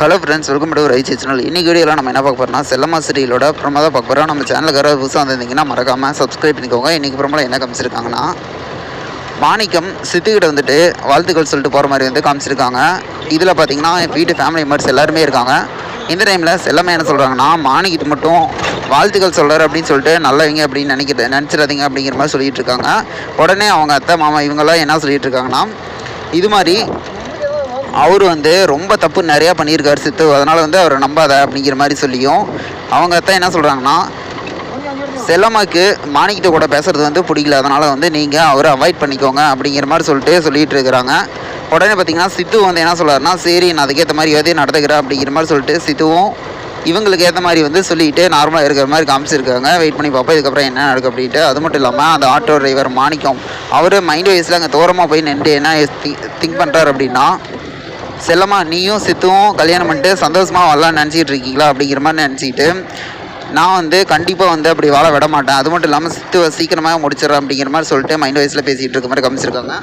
Hello friends welcome to right channel இன்னைக்கு வீடியோவில் நம்ம என்ன பார்க்க போகிறோம்னா செல்லம்மா சீரியலோட ப்ரொமோ தான் பார்க்க போகிறோம் நம்ம சேனலுக்கு யாராவது புதுசாக வந்திருந்தீங்கன்னா மறக்காமல் சப்ஸ்கிரைப் பண்ணிக்கோங்க. இன்றைக்கி ப்ரொமோல என்ன காமிச்சிருக்காங்கன்னா மாணிக்கம் சித்திக்கிட்ட வந்துட்டு வாழ்த்துக்கள் சொல்லிட்டு போகிற மாதிரி வந்து காமிச்சிருக்காங்க. இதில் பார்த்தீங்கன்னா வீட்டு ஃபேமிலி மெம்பர்ஸ் எல்லாருமே இருக்காங்க. இந்த டைமில் செல்லம்மா என்ன சொல்கிறாங்கன்னா மாணிக்கிட்டு மட்டும் வாழ்த்துக்கள் சொல்கிறார் அப்படின்னு சொல்லிட்டு நல்லவங்க அப்படின்னு நினைக்கிற நினச்சிடாதீங்க அப்படிங்கிற மாதிரி சொல்லிகிட்டு இருக்காங்க. உடனே அவங்க அத்தை மாமா இவங்கெல்லாம் என்ன சொல்லிகிட்டு இருக்காங்கன்னா இது மாதிரி அவர் வந்து ரொம்ப தப்பு நிறையா பண்ணியிருக்காரு சித்து. அதனால் வந்து அவரை நம்பாத அப்படிங்கிற மாதிரி சொல்லியும். அவங்க தான் என்ன சொல்கிறாங்கன்னா செல்லம்மாக்கு மாணிக்கிட்ட கூட பேசுறது வந்து பிடிக்கல. அதனால் வந்து நீங்கள் அவரை அவாய்ட் பண்ணிக்கோங்க அப்படிங்கிற மாதிரி சொல்லிட்டு சொல்லிகிட்டு இருக்கிறாங்க. உடனே பார்த்தீங்கன்னா சித்து வந்து என்ன சொல்கிறாருன்னா சரி நான் அதுக்கேற்ற மாதிரி எதையும் நடத்துக்கிறேன் அப்படிங்கிற மாதிரி சொல்லிட்டு சித்துவும் இவங்களுக்கு ஏற்ற மாதிரி வந்து சொல்லிட்டு நார்மலாக இருக்கிற மாதிரி காமிச்சிருக்காங்க. வெயிட் பண்ணி பார்ப்போம் இதுக்கப்புறம் என்ன நடக்கும் அப்படின்ட்டு. அது மட்டும் இல்லாமல் அந்த ஆட்டோ டிரைவர் மாணிக்கம் அவர் மைண்ட் வைஸில் அங்கே தூரமாக போய் நின்று என்ன திங்க் பண்ணுறாரு அப்படின்னா செல்லம்மா நீயும் சித்துவும் கல்யாணம் பண்ணிட்டு சந்தோஷமாக வரலாம்னு நினச்சிக்கிட்டு இருக்கீங்களா? அப்படிங்கிற மாதிரி நினச்சிக்கிட்டு நான் வந்து கண்டிப்பாக வந்து அப்படி வாழ விட மாட்டேன். அது மட்டும் இல்லாமல் சித்துவை சீக்கிரமாக முடிச்சிடறேன் அப்படிங்கிற மாதிரி சொல்லிட்டு மைண்ட் வயசில் பேசிகிட்டு இருக்க மாதிரி காமிச்சிருக்காங்க.